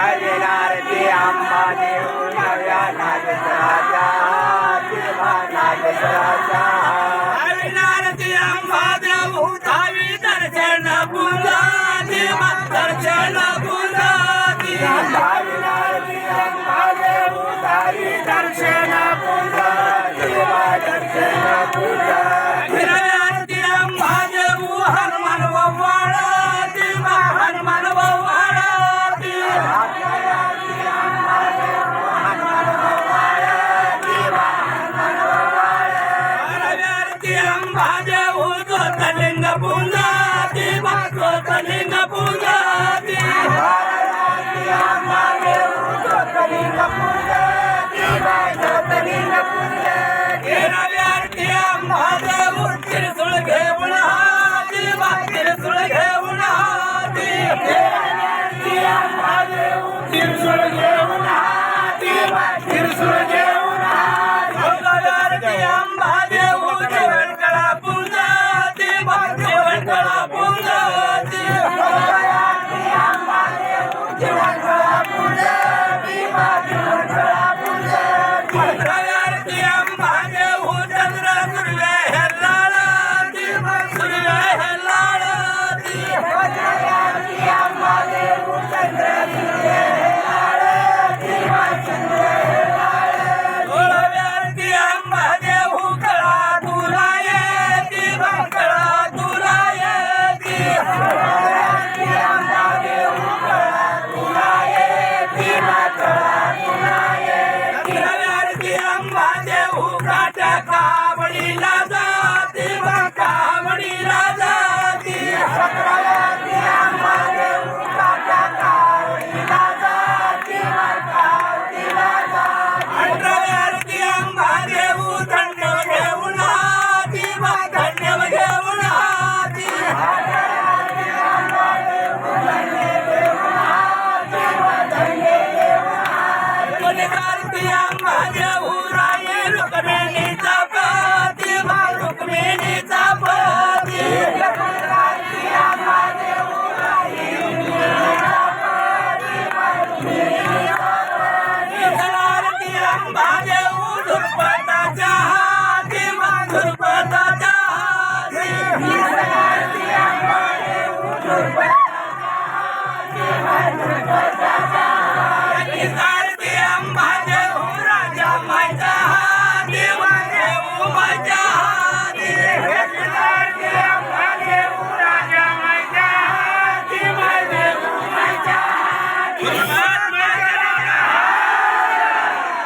नवीनारती आंबा देऊ नव्या नागसराच्या दिवा नागसराच्या திருசுரன் திருசுரன்